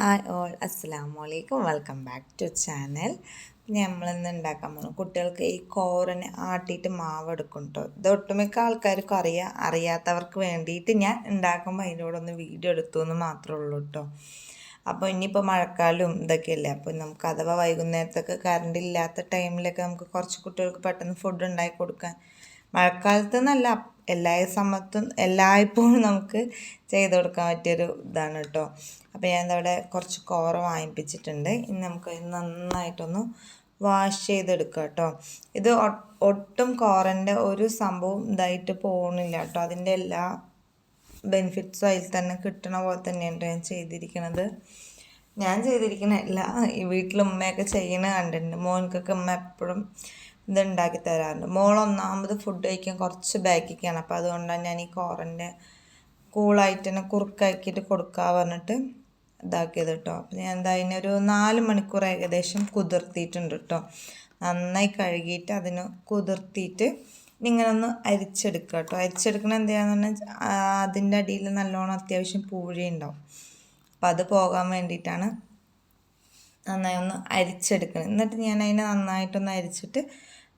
Hi all അസ്സാം വലൈക്കും welcome back to channel. നമ്മളിന്ന് ഉണ്ടാക്കാൻ പോകുന്നു കുട്ടികൾക്ക് ഈ കോറിനെ ആട്ടിയിട്ട് മാവ് എടുക്കും കേട്ടോ ഇത് ഒട്ടുമിക്ക ആൾക്കാർക്കും അറിയാം അറിയാത്തവർക്ക് വേണ്ടിയിട്ട് ഞാൻ ഉണ്ടാക്കുമ്പോൾ അതിനോട് ഒന്ന് വീഡിയോ എടുത്തു എന്ന് മാത്രമേ ഉള്ളൂ കേട്ടോ അപ്പോൾ ഇനിയിപ്പോൾ മഴക്കാലവും ഇതൊക്കെയല്ലേ അപ്പോൾ നമുക്ക് അഥവാ വൈകുന്നേരത്തൊക്കെ കറണ്ട് ഇല്ലാത്ത ടൈമിലൊക്കെ നമുക്ക് കുറച്ച് കുട്ടികൾക്ക് പെട്ടെന്ന് ഫുഡ് ഉണ്ടാക്കി കൊടുക്കാൻ. മഴക്കാലത്ത് എന്നല്ല എല്ലാ സമയത്തും എല്ലായ്പ്പോഴും നമുക്ക് ചെയ്ത് കൊടുക്കാൻ പറ്റിയൊരു ഇതാണ് കേട്ടോ അപ്പോൾ ഞാൻ അവിടെ കുറച്ച് കോറ വാങ്ങിപ്പിച്ചിട്ടുണ്ട്. ഇനി നമുക്ക് നന്നായിട്ടൊന്ന് വാഷ് ചെയ്തെടുക്കുക കേട്ടോ. ഇത് ഒട്ടും കോറന്റെ ഒരു സംഭവം ഇതായിട്ട് പോകുന്നില്ല കേട്ടോ. അതിന്റെ എല്ലാ ബെനിഫിറ്റ്സും അതിൽ തന്നെ കിട്ടണ പോലെ തന്നെയാണ് ഞാൻ ചെയ്തിരിക്കുന്നത് ഞാൻ ചെയ്തിരിക്കുന്ന എല്ലാ ഈ വീട്ടിൽ ഉമ്മയൊക്കെ ചെയ്യണ കണ്ടിട്ടുണ്ട്. മോനക്കൊക്കെ ഉമ്മ എപ്പോഴും ഇത് ഉണ്ടാക്കി തരാറുണ്ട്. മോൾ ഒന്നാമത് ഫുഡ് കഴിക്കാൻ കുറച്ച് ബാക്കിക്കാണ്. അപ്പോൾ അതുകൊണ്ടാണ് ഞാൻ ഈ കോറന്റെ കൂളായിട്ട് തന്നെ കുറുക്കാക്കിയിട്ട് കൊടുക്കുക പറഞ്ഞിട്ട് ഇതാക്കിയത് കേട്ടോ അപ്പം ഞാൻ എന്താ അതിനൊരു നാല് മണിക്കൂർ ഏകദേശം കുതിർത്തിയിട്ടുണ്ട് കേട്ടോ നന്നായി കഴുകിയിട്ട് അതിന് കുതിർത്തിയിട്ട് ഇങ്ങനൊന്ന് അരിച്ചെടുക്കുക കേട്ടോ അരിച്ചെടുക്കണ എന്താണെന്ന് പറഞ്ഞാൽ അതിന്റെ അടിയിൽ നല്ലോണം അത്യാവശ്യം പൂഴി ഉണ്ടാവും. അപ്പം അത് പോകാൻ വേണ്ടിയിട്ടാണ് നന്നായി ഒന്ന് അരിച്ചെടുക്കണം. എന്നിട്ട് ഞാൻ അതിനെ നന്നായിട്ടൊന്ന് അരിച്ചിട്ട്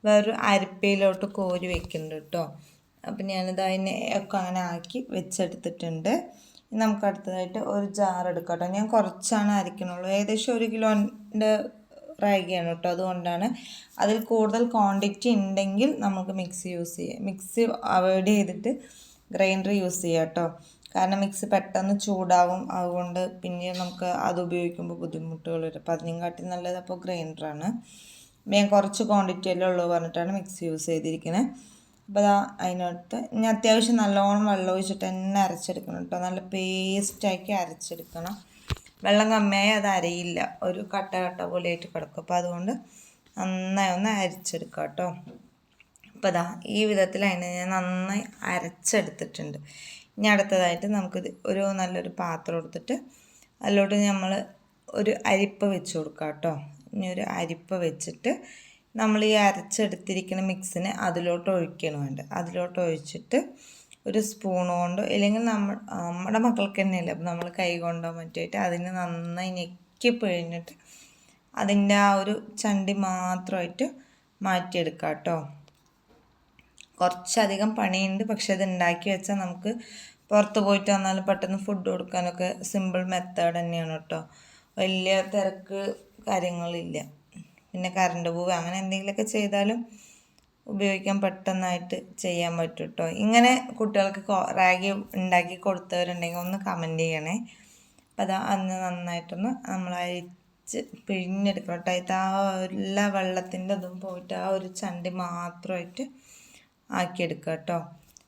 വേറൊരു അരിപ്പയിലോട്ട് കോരി വെക്കുന്നുണ്ട് കേട്ടോ അപ്പം ഞാനിത് അതിനെ ഒക്കെ അങ്ങനെ ആക്കി വെച്ചെടുത്തിട്ടുണ്ട്. നമുക്ക് അടുത്തതായിട്ട് ഒരു ജാർ എടുക്കാം കേട്ടോ. ഞാൻ കുറച്ചാണ് അരിക്കണുള്ളൂ ഏകദേശം ഒരു കിലോന്റെ റാഗിയാണ് കേട്ടോ. അതുകൊണ്ടാണ് അതിൽ കൂടുതൽ ക്വാണ്ടിറ്റി ഉണ്ടെങ്കിൽ നമുക്ക് മിക്സി യൂസ് ചെയ്യാം. മിക്സി അവോയ്ഡ് ചെയ്തിട്ട് ഗ്രൈൻഡർ യൂസ് ചെയ്യാം കേട്ടോ. കാരണം മിക്സി പെട്ടെന്ന് ചൂടാവും. അതുകൊണ്ട് പിന്നെ നമുക്ക് അത് ഉപയോഗിക്കുമ്പോൾ ബുദ്ധിമുട്ടുകൾ വരും. അപ്പോൾ അതിനും കാട്ടി നല്ലത് അപ്പോൾ ഗ്രൈൻഡറാണ് ഞാൻ കുറച്ച് ക്വാണ്ടിറ്റി ക്വാണ്ടിറ്റിയല്ലേ ഉള്ളൂ പറഞ്ഞിട്ടാണ് മിക്സി യൂസ് ചെയ്തിരിക്കുന്നത് അപ്പോൾ അതാ അതിനകത്ത് ഇനി അത്യാവശ്യം നല്ലോണം വെള്ളം ഒഴിച്ചിട്ട് തന്നെ അരച്ചെടുക്കണം കേട്ടോ. നല്ല പേസ്റ്റാക്കി അരച്ചെടുക്കണം. വെള്ളം കമ്മിയായി അത് അരയില്ല. ഒരു കട്ട കട്ട പോലെ ആയിട്ട് കിടക്കും. അപ്പോൾ അതുകൊണ്ട് നന്നായി ഒന്ന് അരച്ചെടുക്കാം കേട്ടോ. അപ്പോൾ അതാ ഈ വിധത്തിൽ അതിനെ ഞാൻ നന്നായി അരച്ചെടുത്തിട്ടുണ്ട്. ഇനി അടുത്തതായിട്ട് നമുക്ക് ഒരു നല്ലൊരു പാത്രം എടുത്തിട്ട് അതിലോട്ട് നമ്മൾ ഒരു അരിപ്പ വെച്ച് കൊടുക്കാം കേട്ടോ. ഇനി ഒരു അരിപ്പ വെച്ചിട്ട് നമ്മൾ ഈ അരച്ചെടുത്തിരിക്കുന്ന മിക്സിനെ അതിലോട്ട് ഒഴിക്കണം വേണ്ട അതിലോട്ട് ഒഴിച്ചിട്ട് ഒരു സ്പൂൺ കൊണ്ടോ ഇല്ലെങ്കിൽ നമ്മൾ നമ്മുടെ മക്കൾക്ക് തന്നെയല്ലേ അപ്പം നമ്മൾ കൈ കൊണ്ടോ മറ്റായിട്ട് അതിനെ നന്നായി ഞെക്കി പിഴിഞ്ഞിട്ട് അതിന്റെ ആ ഒരു ചണ്ടി മാത്രമായിട്ട് മാറ്റിയെടുക്കാം കേട്ടോ കുറച്ചധികം പണിയുണ്ട് പക്ഷെ അത് ഉണ്ടാക്കി വെച്ചാൽ നമുക്ക് പുറത്ത് പോയിട്ട് വന്നാലും പെട്ടെന്ന് ഫുഡ് കൊടുക്കാനൊക്കെ സിമ്പിൾ മെത്തേഡ് തന്നെയാണ് കേട്ടോ വലിയ തിരക്ക് കാര്യങ്ങളില്ല. പിന്നെ കറണ്ട് പോവുക. അങ്ങനെ എന്തെങ്കിലുമൊക്കെ ചെയ്താലും ഉപയോഗിക്കാൻ പെട്ടെന്നായിട്ട് ചെയ്യാൻ പറ്റും കേട്ടോ ഇങ്ങനെ കുട്ടികൾക്ക് റാഗി ഉണ്ടാക്കി കൊടുത്തവരുണ്ടെങ്കിൽ ഒന്ന് കമന്റ് ചെയ്യണേ. അപ്പം അതാ അന്ന് നന്നായിട്ടൊന്ന് നമ്മൾ അരിച്ച് പിഴിഞ്ഞെടുക്കണം കേട്ടോ ആ എല്ലാ വെള്ളത്തിന്റെ ഇതും പോയിട്ട് ആ ഒരു ചണ്ടി മാത്രമായിട്ട് ആക്കിയെടുക്കുക കേട്ടോ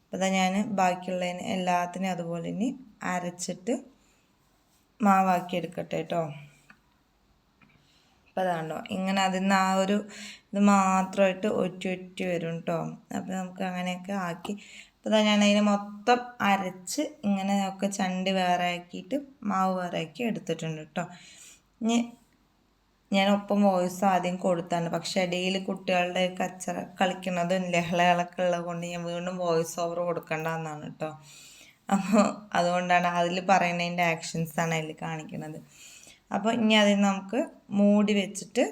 അപ്പോൾ അതാ ഞാൻ ബാക്കിയുള്ളതിന് എല്ലാത്തിനും അതുപോലെ ഇനി അരച്ചിട്ട് മാവാക്കി എടുക്കട്ടെ കേട്ടോ അപ്പോൾ ഇങ്ങനെ അതിൽ നിന്ന് ആ ഒരു ഇത് മാത്രമായിട്ട് ഒറ്റി ഒറ്റി വരും കേട്ടോ അപ്പോൾ നമുക്ക് അങ്ങനെയൊക്കെ ആക്കി. അപ്പോൾ ഞാൻ അതിനെ മൊത്തം അരച്ച് ഇങ്ങനെ ഒക്കെ ചണ്ടി വേറെ ആക്കിയിട്ട് മാവ് വേറെ ആക്കി എടുത്തിട്ടുണ്ട് കേട്ടോ ഇനി ഞാൻ ഒപ്പം വോയിസ് ആദ്യം കൊടുത്താണ്. പക്ഷെ ഇടയിൽ കുട്ടികളുടെ കച്ചറ കളിക്കുന്നതും ലഹളകളൊക്കെ ഉള്ളത് കൊണ്ട് ഞാൻ വീണ്ടും വോയിസ് ഓവർ കൊടുക്കേണ്ടതെന്നാണ് കേട്ടോ അപ്പോൾ അതുകൊണ്ടാണ് അതിൽ പറയുന്നതിന്റെ ആക്ഷൻസാണ് അതിൽ കാണിക്കുന്നത് അപ്പോൾ ഇനി അതിൽ നമുക്ക് മൂടി വെച്ചിട്ട്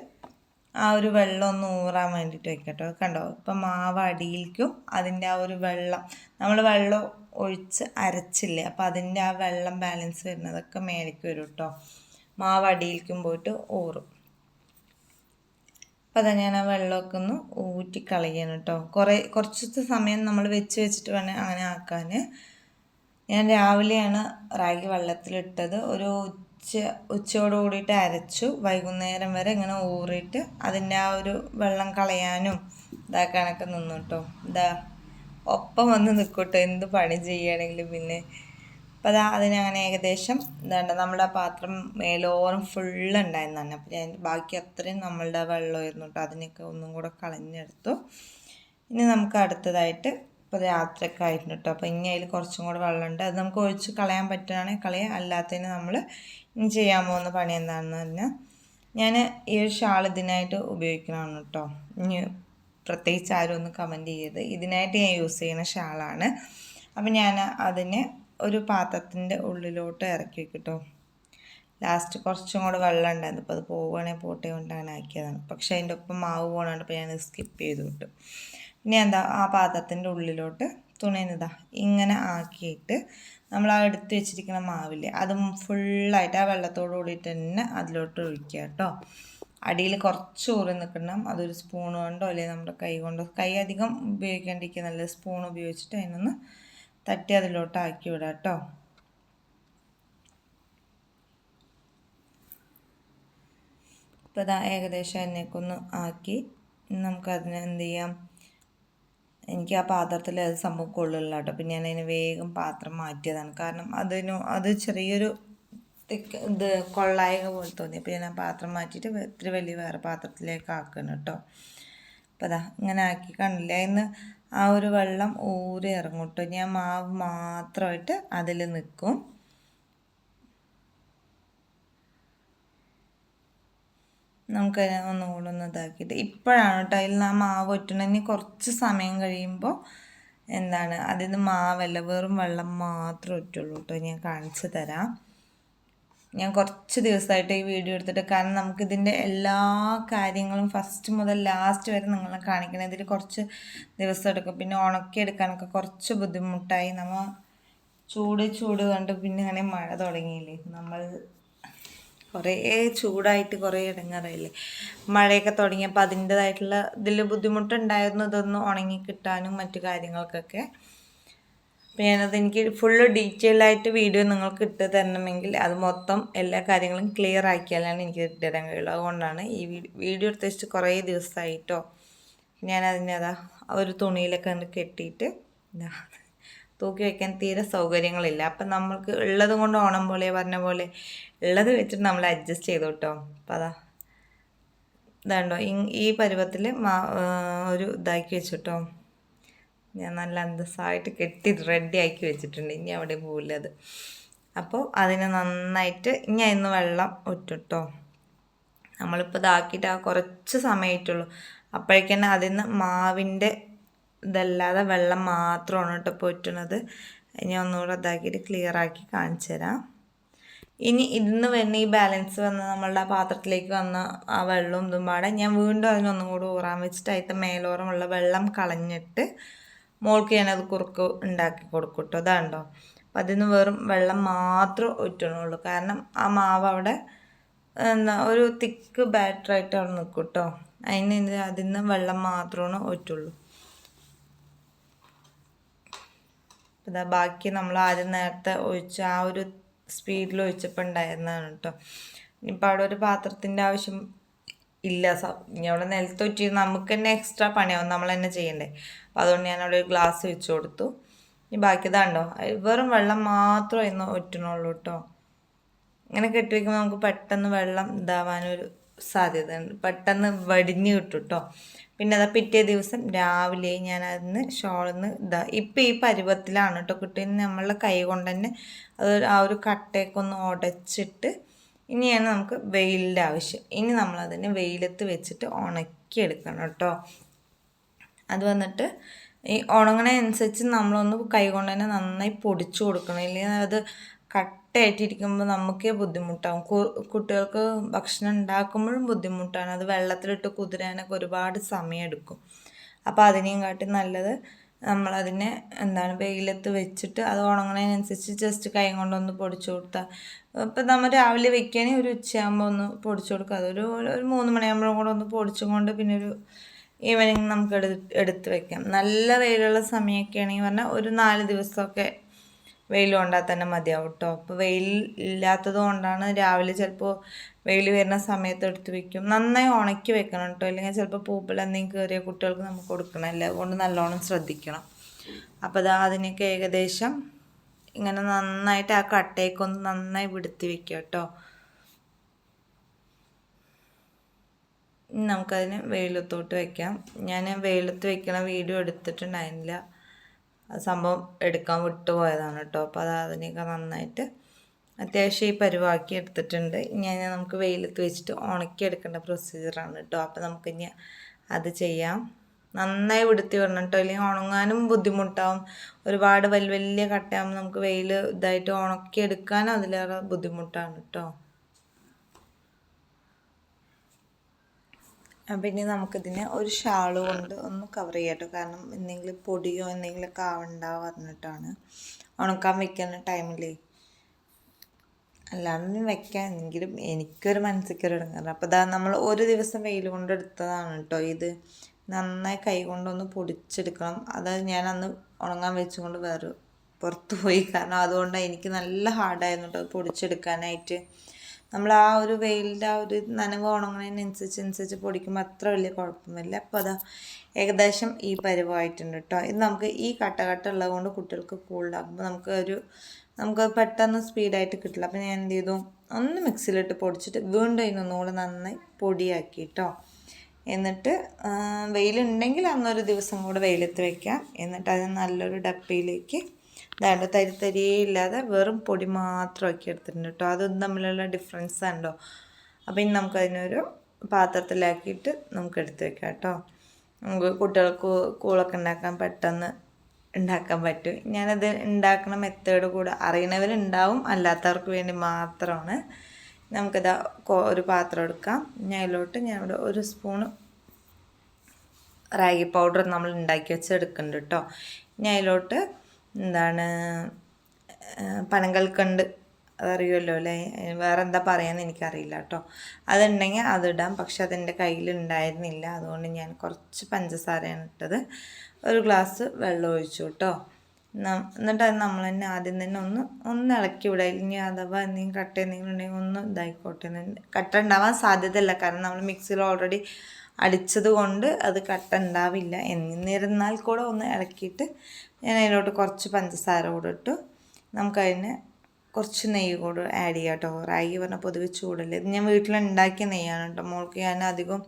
ആ ഒരു വെള്ളം ഒന്ന് ഊറാൻ വേണ്ടിയിട്ട് വെക്കട്ടോ. കണ്ടോ? ഇപ്പം മാവ് അടിയിലേക്കും അതിന്റെ ആ ഒരു വെള്ളം. നമ്മൾ വെള്ളം ഒഴിച്ച് അരച്ചില്ലേ? അപ്പോൾ അതിന്റെ ആ വെള്ളം ബാലൻസ് വരുന്നതൊക്കെ മേലേക്ക് വരും കേട്ടോ മാവ് അടിയിലേക്കും പോയിട്ട് ഊറും. അപ്പോൾ അതാ ഞാൻ ആ വെള്ളമൊക്കെ ഒന്ന് ഊറ്റി കളയണം കേട്ടോ കുറേ കുറച്ച് സമയം നമ്മൾ വെച്ച് വെച്ചിട്ട് വേണേൽ അങ്ങനെ ആക്കാൻ. ഞാൻ രാവിലെയാണ് റാഗി വെള്ളത്തിലിട്ടത്. ഒരു ഉച്ച ഉച്ചയോട് കൂടിയിട്ട് അരച്ചു. വൈകുന്നേരം വരെ ഇങ്ങനെ ഊറിയിട്ട് അതിന്റെ ആ ഒരു വെള്ളം കളയാനും ഇതാക്കാനൊക്കെ നിന്നു കേട്ടോ ഇതാ ഒപ്പം വന്ന് നിൽക്കട്ടോ എന്ത് പണി ചെയ്യുകയാണെങ്കിലും പിന്നെ. അപ്പം അതാ അതിനങ്ങനെ ഏകദേശം എന്താണ്ട് നമ്മുടെ പാത്രം മേലോറും ഫുള്ള് ഉണ്ടായിരുന്നു തന്നെ. അപ്പം ഞാൻ ബാക്കി അത്രയും നമ്മളുടെ വെള്ളമായിരുന്നു കേട്ടോ. അതിനൊക്കെ ഒന്നും കൂടെ കളഞ്ഞെടുത്തു. ഇനി നമുക്ക് അടുത്തതായിട്ട് ഇപ്പോൾ രാത്രിയൊക്കെ ആയിരുന്നു കേട്ടോ അപ്പോൾ ഇനി അതിൽ കുറച്ചും കൂടെ വെള്ളമുണ്ട്. അത് നമുക്ക് ഒഴിച്ച് കളയാൻ പറ്റുകയാണെങ്കിൽ കളയാം അല്ലാത്തതിന് നമ്മൾ ഇനി ചെയ്യാൻ പോകുന്ന പണി എന്താണെന്ന് പറഞ്ഞാൽ ഞാൻ ഈ ഒരു ഷാൾ ഇതിനായിട്ട് ഉപയോഗിക്കണമാണ് കേട്ടോ ഇനി പ്രത്യേകിച്ച് ആരും ഒന്ന് കമന്റ് ചെയ്ത് ഇതിനായിട്ട് ഞാൻ യൂസ് ചെയ്യുന്ന ഷാളാണ്. അപ്പം ഞാൻ അതിനെ ഒരു പാത്രത്തിന്റെ ഉള്ളിലോട്ട് ഇറക്കി വെക്കിട്ടോ. ലാസ്റ്റ് കുറച്ചും കൂടെ വെള്ളം ഉണ്ടായിരുന്നു. അപ്പോൾ അത് പോവുകയാണെങ്കിൽ പോട്ടെ കൊണ്ടാണ് ആക്കിയതാണ്. പക്ഷേ അതിന്റെ ഒപ്പം മാവ് പോകണോണ്ട് അപ്പോൾ ഞാൻ സ്കിപ്പ് ചെയ്തു വിട്ടു. ഇനി എന്താ ആ പാത്രത്തിന്റെ ഉള്ളിലോട്ട് തുണിനിതാ ഇങ്ങനെ ആക്കിയിട്ട് നമ്മൾ ആ എടുത്ത് വെച്ചിരിക്കുന്ന മാവില്ലേ അത് ഫുള്ളായിട്ട് ആ വെള്ളത്തോട് കൂടിയിട്ട് തന്നെ അതിലോട്ട് ഒഴിക്കുക കേട്ടോ. അടിയിൽ കുറച്ച് ഊറി നിൽക്കണം. അതൊരു സ്പൂൺ കൊണ്ടോ അല്ലെങ്കിൽ നമ്മുടെ കൈ കൊണ്ടോ കൈ അധികം ഉപയോഗിക്കേണ്ടിരിക്കുക നല്ല സ്പൂൺ ഉപയോഗിച്ചിട്ട് അതിനൊന്ന് തട്ടി അതിലോട്ട് ആക്കി വിടാം കേട്ടോ. ഇപ്പോൾ ഇതാ ഏകദേശം എണ്ണയൊക്കെ ആക്കി നമുക്കതിനെന്ത് ചെയ്യാം? എനിക്ക് ആ പാത്രത്തിൽ അത് സംഭവം കൊള്ളില്ല കേട്ടോ പിന്നെ ഞാൻ അതിന് വേഗം പാത്രം മാറ്റിയതാണ്. കാരണം അതിന് അത് ചെറിയൊരു തിക്ക് ഇത് കൊള്ളായക പോലെ തോന്നി. അപ്പോൾ ഞാൻ ആ പാത്രം മാറ്റിയിട്ട് ഇത്തിരി വലിയ വേറെ പാത്രത്തിലേക്ക് ആക്കണം കേട്ടോ. അപ്പോൾ അതാ ഇങ്ങനെ ആക്കി കണ്ടില്ല? ഇന്ന് ആ ഒരു വെള്ളം ഊരി ഇറങ്ങും കേട്ടോ. ഞാൻ മാവ് മാത്രമായിട്ട് അതിൽ നിൽക്കും നമുക്ക് ഒന്നുകൂടെ ഒന്ന് ഇതാക്കിയിട്ട് ഇപ്പോഴാണ് കേട്ടോ അതിൽ ആ മാവ് ഒറ്റണമെങ്കിൽ കുറച്ച് സമയം കഴിയുമ്പോൾ എന്താണ്? അതിൽ നിന്ന് മാവല്ല വെറും വെള്ളം മാത്രം ഒറ്റുള്ളൂ കേട്ടോ. ഞാൻ കാണിച്ചു തരാം. ഞാൻ കുറച്ച് ദിവസമായിട്ട് ഈ വീഡിയോ എടുത്തിട്ട് കാരണം നമുക്കിതിന്റെ എല്ലാ കാര്യങ്ങളും ഫസ്റ്റ് മുതൽ ലാസ്റ്റ് വരെ നിങ്ങളെ കാണിക്കണം. ഇതിൽ കുറച്ച് ദിവസം എടുക്കും. പിന്നെ ഉണക്കി എടുക്കാനൊക്കെ കുറച്ച് ബുദ്ധിമുട്ടായി. നമ്മൾ ചൂട് ചൂട് കണ്ട് പിന്നെ അങ്ങനെ മഴ തുടങ്ങിയില്ലേ? നമ്മൾ കുറേ ചൂടായിട്ട് കുറേ ഇടങ്ങാറായില്ലേ? മഴയൊക്കെ തുടങ്ങിയപ്പോൾ അതിന്റെതായിട്ടുള്ള ഇതിൽ ബുദ്ധിമുട്ടുണ്ടായിരുന്നു ഇതൊന്ന് ഉണങ്ങി കിട്ടാനും മറ്റു കാര്യങ്ങൾക്കൊക്കെ. അപ്പോൾ ഞാനത് എനിക്ക് ഫുള്ള് ഡീറ്റെയിൽ ആയിട്ട് വീഡിയോ നിങ്ങൾക്ക് ഇട്ട് തരണമെങ്കിൽ അത് മൊത്തം എല്ലാ കാര്യങ്ങളും ക്ലിയർ ആക്കിയാലാണ് എനിക്ക് ഇട്ടുതരാൻ കഴിയുള്ളൂ. അതുകൊണ്ടാണ് ഈ വീഡിയോ എടുത്ത് വെച്ചിട്ട് കുറേ ദിവസമായിട്ടോ ഞാനതിനതാ ഒരു തുണിയിലൊക്കെ കെട്ടിയിട്ട് തൂക്കി വയ്ക്കാൻ തീരെ സൗകര്യങ്ങളില്ല. അപ്പം നമ്മൾക്ക് ഉള്ളത് കൊണ്ട് ഓണം പോലെ പറഞ്ഞ പോലെ ഉള്ളത് വെച്ചിട്ട് നമ്മൾ അഡ്ജസ്റ്റ് ചെയ്തു കേട്ടോ അപ്പം അതാ. ഇതാണ്ടോ ഈ പരുവത്തിൽ ഒരു ഇതാക്കി വെച്ചിട്ടോ. ഞാൻ നല്ല അന്തസ്സായിട്ട് കെട്ടി റെഡി ആക്കി വെച്ചിട്ടുണ്ട്. ഇനി അവിടെ പോവില്ല അത്. അപ്പോൾ അതിനെ നന്നായിട്ട് ഇനി അതിന് വെള്ളം ഒറ്റിട്ടോ നമ്മളിപ്പോൾ ഇതാക്കിയിട്ട് ആ കുറച്ച് സമയമായിട്ടുള്ളൂ. അപ്പോഴേക്കന്നെ അതിൽ നിന്ന് മാവിന്റെ ഇതല്ലാതെ വെള്ളം മാത്രമാണ് കേട്ടോ പൊറ്റുന്നത് ഇനി ഒന്നുകൂടെ ഇതാക്കിയിട്ട് ക്ലിയർ ആക്കി കാണിച്ചു തരാം. ഇനി ഇതിന്ന് വരുന്ന ഈ ബാലൻസ് വന്ന് നമ്മളുടെ പാത്രത്തിലേക്ക് വന്ന ആ വെള്ളവും ഇതും പാടെ ഞാൻ വീണ്ടും അതിനൊന്നും കൂടി ഊറാൻ വെച്ചിട്ട് അതിന്റെ മേലോറമുള്ള വെള്ളം കളഞ്ഞിട്ട് മോൾക്ക് ഞാനത് കുറുക്ക് ഉണ്ടാക്കി കൊടുക്കും കേട്ടോ അതാണ്ടോ അപ്പം അതിന് വെറും വെള്ളം മാത്രം ഒറ്റണുള്ളൂ. കാരണം ആ മാവ് അവിടെ എന്താ ഒരു തിക്ക് ബാറ്ററായിട്ട് അവിടെ നിൽക്കും കേട്ടോ അതിന് അതിൽ നിന്ന് വെള്ളം മാത്രമാണ് ഒറ്റുള്ളൂ. ഇതാ ബാക്കി നമ്മൾ ആദ്യം നേരത്തെ ഒഴിച്ച ആ ഒരു സ്പീഡിൽ ഒഴിച്ചപ്പോൾ ഉണ്ടായിരുന്നതാണ് കേട്ടോ ഇനിയിപ്പോൾ അവിടെ ഒരു പാത്രത്തിന്റെ ആവശ്യം ഇല്ല. സ ഇനി അവിടെ നിലത്തൊറ്റി നമുക്ക് തന്നെ എക്സ്ട്രാ പണിയാവും. നമ്മൾ തന്നെ ചെയ്യണ്ടേ. അപ്പോൾ അതുകൊണ്ട് ഞാൻ അവിടെ ഒരു ഗ്ലാസ് വെച്ച് കൊടുത്തു. ഇനി ബാക്കി ഇതാണ്ടോ വെറും വെള്ളം മാത്രമേ ഇന്ന് ഒറ്റണുള്ളൂ കേട്ടോ ഇങ്ങനെ കെട്ടി വയ്ക്കുമ്പോൾ നമുക്ക് പെട്ടെന്ന് വെള്ളം ഇതാവാനൊരു സാധ്യത ഉണ്ട് പെട്ടെന്ന് വടിഞ്ഞ് കിട്ടും കേട്ടോ പിന്നെ അതാ പിറ്റേ ദിവസം രാവിലെ ഞാൻ അതിന് ഷോളിന്ന് ഇതാ ഇപ്പം ഈ പരുവത്തിലാണ് കേട്ടോ കിട്ടിയത് നമ്മളുടെ കൈ കൊണ്ട് തന്നെ അത് ആ ഒരു കട്ടയൊക്കെ ഒന്ന് ഉടച്ചിട്ട് ഇനിയാണ് നമുക്ക് വെയിലിന്റെ ആവശ്യം. ഇനി നമ്മളതിനെ വെയിലത്ത് വെച്ചിട്ട് ഉണക്കിയെടുക്കണം കേട്ടോ അത് വന്നിട്ട് ഈ ഉണങ്ങണനുസരിച്ച് നമ്മളൊന്ന് കൈ കൊണ്ട് തന്നെ നന്നായി പൊടിച്ചു കൊടുക്കണം. ഇല്ലെങ്കിൽ അത് കട്ടയായിട്ടിരിക്കുമ്പോൾ നമുക്കേ ബുദ്ധിമുട്ടാവും. കുട്ടികൾക്ക് ഭക്ഷണം ഉണ്ടാക്കുമ്പോഴും ബുദ്ധിമുട്ടാണ്. അത് വെള്ളത്തിലിട്ട് കുതിരാനൊക്കെ ഒരുപാട് സമയമെടുക്കും അപ്പോൾ അതിനെയും കാട്ടി നല്ലത് നമ്മളതിനെ എന്താണ് വെയിലത്ത് വെച്ചിട്ട് അത് ഉണങ്ങുന്നതിനനുസരിച്ച് ജസ്റ്റ് കൈ കൊണ്ടൊന്ന് പൊടിച്ചു കൊടുത്താൽ ഇപ്പം നമ്മൾ രാവിലെ വെക്കുകയാണെങ്കിൽ ഒരു ഉച്ചയാകുമ്പോൾ ഒന്ന് പൊടിച്ചു കൊടുക്കുക. അതൊരു ഒരു മൂന്ന് മണിയാകുമ്പോഴും കൂടെ ഒന്ന് പൊടിച്ചും കൊണ്ട് പിന്നെ ഒരു ഈവനിങ് നമുക്ക് എടുത്ത് എടുത്ത് വെക്കാം. നല്ല വെയിലുള്ള സമയമൊക്കെ ആണെങ്കിൽ പറഞ്ഞാൽ ഒരു നാല് ദിവസമൊക്കെ വെയിൽ കൊണ്ടാൽ തന്നെ മതിയാവും കേട്ടോ അപ്പോൾ വെയിൽ ഇല്ലാത്തത് കൊണ്ടാണ് രാവിലെ ചിലപ്പോൾ വെയിൽ വരുന്ന സമയത്ത് എടുത്ത് വെക്കും. നന്നായി ഉണക്കി വെക്കണം കേട്ടോ അല്ലെങ്കിൽ ചിലപ്പോൾ പൂപ്പിൽ എന്തെങ്കിലും കയറിയ കുട്ടികൾക്ക് നമുക്ക് കൊടുക്കണം. എല്ലാം അതുകൊണ്ട് നല്ലോണം ശ്രദ്ധിക്കണം. അപ്പോൾ അതാ അതിനൊക്കെ ഏകദേശം ഇങ്ങനെ നന്നായിട്ട് ആ കട്ടയൊക്കൊന്ന് നന്നായി വിടുത്തി വെക്കുക കേട്ടോ നമുക്കതിന് വെയിലത്തോട്ട് വെക്കാം. ഞാൻ വെയിലത്ത് വെക്കണ വീഡിയോ എടുത്തിട്ടുണ്ടായിരുന്നില്ല. സംഭവം എടുക്കാൻ വിട്ടുപോയതാണ് കേട്ടോ. അപ്പോൾ അത് അതിനെയൊക്കെ നന്നായിട്ട് അത്യാവശ്യം ഈ പരുവാക്കി എടുത്തിട്ടുണ്ട്. ഇനി നമുക്ക് വെയിലത്ത് വെച്ചിട്ട് ഉണക്കി എടുക്കേണ്ട പ്രൊസീജിയറാണ് കേട്ടോ. അപ്പോൾ നമുക്ക് ഇനി അത് ചെയ്യാം. നന്നായി വിടുത്തി വരണം കേട്ടോ. അല്ലെങ്കിൽ ഉണങ്ങാനും ബുദ്ധിമുട്ടാവും. ഒരുപാട് വലിയ വലിയ കട്ടയാകുമ്പോൾ നമുക്ക് വെയിൽ ഇതായിട്ട് ഉണക്കി എടുക്കാനും അതിലേറെ ബുദ്ധിമുട്ടാണ് കേട്ടോ. അപ്പം ഇനി നമുക്കിതിനെ ഒരു ഷാൾ കൊണ്ട് ഒന്ന് കവർ ചെയ്യാട്ടോ കാരണം എന്തെങ്കിലും പൊടിയോ എന്തെങ്കിലുമൊക്കെ ആവണ്ട പറഞ്ഞിട്ടാണ്. ഉണക്കാൻ വെക്കുന്ന ടൈമിലേ അല്ലാണ്ട് വെക്കാൻ എങ്കിലും എനിക്കൊരു മനസ്സിക്കൊരു ഇടങ്ങാറ്. അപ്പോൾ ഇതാ നമ്മൾ ഒരു ദിവസം വെയിൽ കൊണ്ട് എടുത്തതാണ് കേട്ടോ ഇത്. നന്നായി കൈ കൊണ്ടൊന്ന് പൊടിച്ചെടുക്കണം. അത് ഞാൻ അന്ന് ഉണങ്ങാൻ വെച്ചുകൊണ്ട് വേറെ പുറത്ത് പോയി. കാരണം അതുകൊണ്ട് എനിക്ക് നല്ല ഹാർഡായിരുന്നു കേട്ടോ പൊടിച്ചെടുക്കാനായിട്ട്. നമ്മൾ ആ ഒരു വെയിലിന്റെ ആ ഒരു നനവ് ഉണങ്ങുന്നതിനനുസരിച്ച് അനുസരിച്ച് പൊടിക്കുമ്പോൾ അത്ര വലിയ കുഴപ്പമില്ല അപ്പോൾ അതാ ഏകദേശം ഈ പരുവമായിട്ടുണ്ട് കേട്ടോ. ഇത് നമുക്ക് ഈ കട്ട കട്ട ഉള്ളത് കൊണ്ട് കുട്ടികൾക്ക് കൂളാകുമ്പോൾ നമുക്ക് ഒരു നമുക്ക് പെട്ടെന്ന് സ്പീഡായിട്ട് കിട്ടില്ല. അപ്പോൾ ഞാൻ എന്ത് ചെയ്തു? ഒന്ന് മിക്സിയിലിട്ട് പൊടിച്ചിട്ട് വീണ്ടും ഇതിനൊന്നുകൂടെ നന്നായി പൊടിയാക്കി കേട്ടോ. എന്നിട്ട് വെയിലുണ്ടെങ്കിൽ അന്നൊരു ദിവസം കൂടെ വെയിലത്ത് വയ്ക്കാം എന്നിട്ട് അത് നല്ലൊരു ഡപ്പയിലേക്ക് ഇതാണ്ട് തരി തരിയേ ഇല്ലാതെ വെറും പൊടി മാത്രമാക്കി എടുത്തിട്ടുണ്ട് കേട്ടോ. അതൊന്നും തമ്മിലുള്ള ഡിഫറൻസ് ഉണ്ടോ അപ്പോൾ ഇനി നമുക്കതിനൊരു പാത്രത്തിലാക്കിയിട്ട് നമുക്ക് എടുത്ത് വെക്കാം കേട്ടോ. നമുക്ക് കുട്ടികൾക്ക് കൂളൊക്കെ ഉണ്ടാക്കാൻ പെട്ടെന്ന് ഉണ്ടാക്കാൻ പറ്റും. ഞാനത് ഉണ്ടാക്കുന്ന മെത്തേഡ് കൂടെ അറിയണവരുണ്ടാവും അല്ലാത്തവർക്ക് വേണ്ടി മാത്രമാണ്. നമുക്കിതാ ഒരു പാത്രം എടുക്കാം. ഞാൻ അതിലോട്ട് ഞാനിവിടെ ഒരു സ്പൂണ് റാഗി പൗഡർ നമ്മൾ ഉണ്ടാക്കി വെച്ച് എടുക്കുന്നുണ്ട് കേട്ടോ. ഞാൻ അതിലോട്ട് എന്താണ് പനങ്കൽക്കണ്ട് അതറിയുമല്ലോ അല്ലേ? വേറെ എന്താ പറയാന്ന് എനിക്കറിയില്ല കേട്ടോ. അതുണ്ടെങ്കിൽ അതിടാം പക്ഷെ അതെന്റെ കയ്യിലുണ്ടായിരുന്നില്ല. അതുകൊണ്ട് ഞാൻ കുറച്ച് പഞ്ചസാരയാണ് ഇട്ടത് ഒരു ഗ്ലാസ് വെള്ളം ഒഴിച്ചു കേട്ടോ. എന്നിട്ട് അത് നമ്മൾ തന്നെ ആദ്യം തന്നെ ഒന്ന് ഒന്ന് ഇളക്കി വിടുക. ഇനി അഥവാ എന്തെങ്കിലും കട്ട എന്തെങ്കിലും ഉണ്ടെങ്കിൽ ഒന്ന് ഇതായിക്കോട്ടെ കട്ട ഉണ്ടാവാൻ സാധ്യതയില്ല. കാരണം നമ്മൾ മിക്സിയിൽ ഓൾറെഡി അടിച്ചത് കൊണ്ട് അത് കട്ട ഉണ്ടാവില്ല. എന്നിരുന്നാൽ കൂടെ ഒന്ന് ഇളക്കിയിട്ട് ഞാൻ അതിലോട്ട് കുറച്ച് പഞ്ചസാര കൂടെ ഇട്ടു. നമുക്കതിന് കുറച്ച് നെയ്യ് കൂടെ ആഡ് ചെയ്യാം കേട്ടോ റാഗി പറഞ്ഞാൽ പൊതുവെ ചൂടല്ലേ. ഇത് ഞാൻ വീട്ടിലുണ്ടാക്കിയ നെയ്യാണ് കേട്ടോ മോൾക്ക് ഞാൻ അധികം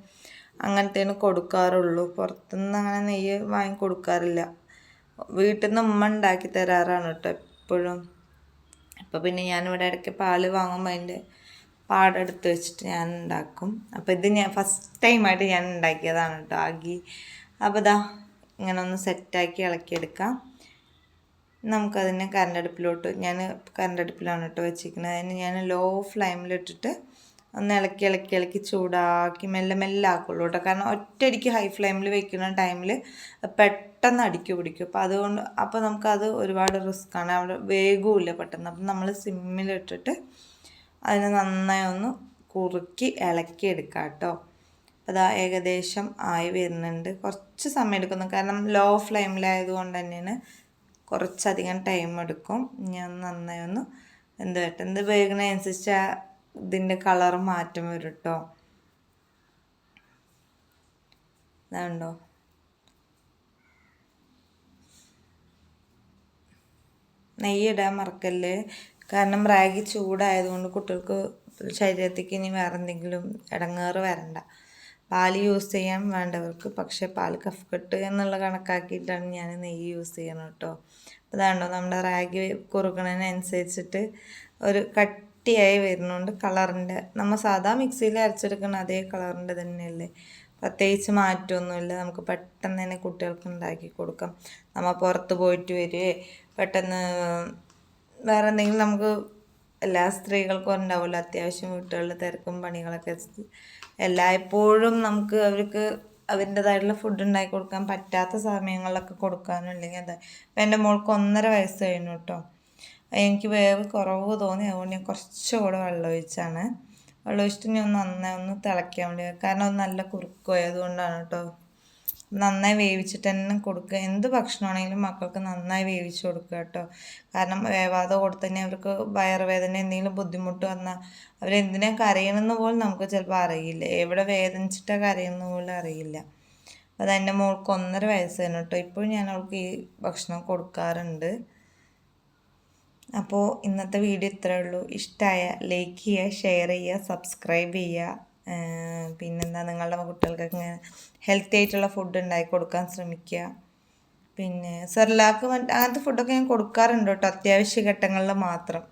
അങ്ങനത്തേന് കൊടുക്കാറുള്ളൂ. പുറത്തുനിന്ന് അങ്ങനെ നെയ്യ് വാങ്ങി കൊടുക്കാറില്ല. വീട്ടിൽ നിന്ന് ഉമ്മ ഉണ്ടാക്കി തരാറാണ് കേട്ടോ എപ്പോഴും. അപ്പോൾ പിന്നെ ഞാനിവിടെ ഇടയ്ക്ക് പാൽ വാങ്ങുമ്പോൾ അതിന്റെ പാടെടുത്ത് വെച്ചിട്ട് ഞാൻ ഉണ്ടാക്കും. അപ്പോൾ ഇത് ഞാൻ ഫസ്റ്റ് ടൈമായിട്ട് ഞാൻ ഉണ്ടാക്കിയതാണ് കേട്ടോ ആഗി അപ്പോൾ ഇതാ ഇങ്ങനെ ഒന്ന് സെറ്റാക്കി ഇളക്കിയെടുക്കാം. നമുക്കതിനെ കറണ്ടടുപ്പിലോട്ട് ഞാൻ കറണ്ടടുപ്പിലാണ് കേട്ടോ വെച്ചിരിക്കുന്നത്. അതിന് ഞാൻ ലോ ഫ്ലെയിമിലിട്ടിട്ട് ഒന്ന് ഇളക്കി ഇളക്കി ഇളക്കി ചൂടാക്കി മെല്ലെ മെല്ലെ ആക്കുള്ളൂ കേട്ടോ. കാരണം ഒറ്റയടിക്ക് ഹൈ ഫ്ലെയിമിൽ വെക്കുന്ന ടൈമിൽ പെട്ടെന്ന് അടിക്ക് പിടിക്കും. അപ്പോൾ അതുകൊണ്ട് അപ്പോൾ നമുക്കത് ഒരുപാട് റിസ്ക്കാണ് അവിടെ വേഗവുമില്ല പെട്ടെന്ന്. അപ്പം നമ്മൾ സിമ്മിലിട്ടിട്ട് അതിനെ നന്നായി ഒന്ന് കുറുക്കി ഇളക്കിയെടുക്കാം കേട്ടോ. അപ്പോൾ ഏകദേശം ആയി വരുന്നുണ്ട്. കുറച്ച് സമയം എടുക്കുന്നു കാരണം ലോ ഫ്ലെയിമിലായതുകൊണ്ട് തന്നെയാണ് കുറച്ചധികം ടൈം എടുക്കും. ഞാൻ നന്നായി ഒന്ന് എന്ത് കേട്ടോ എന്ത് വേഗനുസരിച്ച് ഇതിന്റെ കളർ മാറ്റം വരും കേട്ടോ ഇതാണ്ടോ നെയ്യ് ഇടാൻ മറക്കല്ലേ? കാരണം റാഗി ചൂടായതുകൊണ്ട് കുട്ടികൾക്ക് ശരീരത്തേക്ക് ഇനി വേറെ എന്തെങ്കിലും ഇടങ്ങേറ് വരണ്ട. പാൽ യൂസ് ചെയ്യാൻ വേണ്ടവർക്ക് പക്ഷേ പാൽ കഫ് കെട്ട് എന്നുള്ള കണക്കാക്കിയിട്ടാണ് ഞാൻ നെയ്യ് യൂസ് ചെയ്യുന്നത് കേട്ടോ. അതാണ്ടോ നമ്മുടെ റാഗി കുറുക്കണതിനനുസരിച്ചിട്ട് ഒരു കട്ടിയായി വരുന്നുണ്ട് കളറിന്റെ. നമ്മൾ സാധാ മിക്സിയിൽ അരച്ചെടുക്കുന്ന അതേ കളറിന്റെ തന്നെയല്ലേ. പ്രത്യേകിച്ച് മാറ്റമൊന്നുമില്ല നമുക്ക് പെട്ടെന്ന് തന്നെ കുട്ടികൾക്ക് ഉണ്ടാക്കി കൊടുക്കാം. നമ്മൾ പുറത്ത് പോയിട്ട് വരികയെ പെട്ടെന്ന് വേറെ എന്തെങ്കിലും നമുക്ക് എല്ലാ സ്ത്രീകൾക്കും ഉണ്ടാവുമല്ലോ. അത്യാവശ്യം വീട്ടുകളിൽ തിരക്കും പണികളൊക്കെ എല്ലായ്പ്പോഴും നമുക്ക് അവർക്ക് അവരുടേതായിട്ടുള്ള ഫുഡ് ഉണ്ടാക്കി കൊടുക്കാൻ പറ്റാത്ത സമയങ്ങളിലൊക്കെ കൊടുക്കാനും അല്ലെങ്കിൽ അതെ ഇപ്പം എന്റെ മോൾക്ക് ഒന്നര വയസ്സ് കഴിഞ്ഞു കേട്ടോ. എനിക്ക് വേവ് കുറവ് തോന്നി അതുകൊണ്ട് ഞാൻ കുറച്ചുകൂടെ വെള്ളം ഒഴിച്ചാണ്. വെള്ളം ഒഴിച്ചിട്ട് ഞാൻ നന്നായി ഒന്ന് തിളയ്ക്കാൻ വേണ്ടി കാരണം അത് നല്ല കുറുക്കുപോയി അതുകൊണ്ടാണ് കേട്ടോ. നന്നായി വേവിച്ചിട്ട് തന്നെ കൊടുക്കുക. എന്ത് ഭക്ഷണമാണെങ്കിലും മക്കൾക്ക് നന്നായി വേവിച്ച് കൊടുക്കുക കേട്ടോ. കാരണം വേവാതെ കൊടുത്തന്നെ അവർക്ക് വയറുവേദന എന്തെങ്കിലും ബുദ്ധിമുട്ട് വന്നാൽ അവരെന്തിനാ കരയണമെന്ന് പോലും നമുക്ക് ചിലപ്പോൾ അറിയില്ല. എവിടെ വേദനിച്ചിട്ടാണ് കരയുന്ന പോലും അറിയില്ല. അത് എന്റെ മോൾക്ക് ഒന്നര വയസ്സ് തന്നെ കേട്ടോ. ഇപ്പോഴും ഞാൻ അവൾക്ക് ഈ ഭക്ഷണം കൊടുക്കാറുണ്ട്. അപ്പോൾ ഇന്നത്തെ വീഡിയോ ഇത്രയേ ഉള്ളൂ. ഇഷ്ടമായ ലൈക്ക് ചെയ്യുക ഷെയർ ചെയ്യുക സബ്സ്ക്രൈബ് ചെയ്യുക. പിന്നെന്താ നിങ്ങളുടെ കുട്ടികൾക്ക് ഇങ്ങനെ ഹെൽത്തി ആയിട്ടുള്ള ഫുഡ് ഉണ്ടാക്കി കൊടുക്കാൻ ശ്രമിക്കുക. പിന്നെ സെർലാക്ക് അങ്ങനത്തെ ഫുഡൊക്കെ ഞാൻ കൊടുക്കാറുണ്ട് കേട്ടോ അത്യാവശ്യ ഘട്ടങ്ങളിൽ മാത്രം.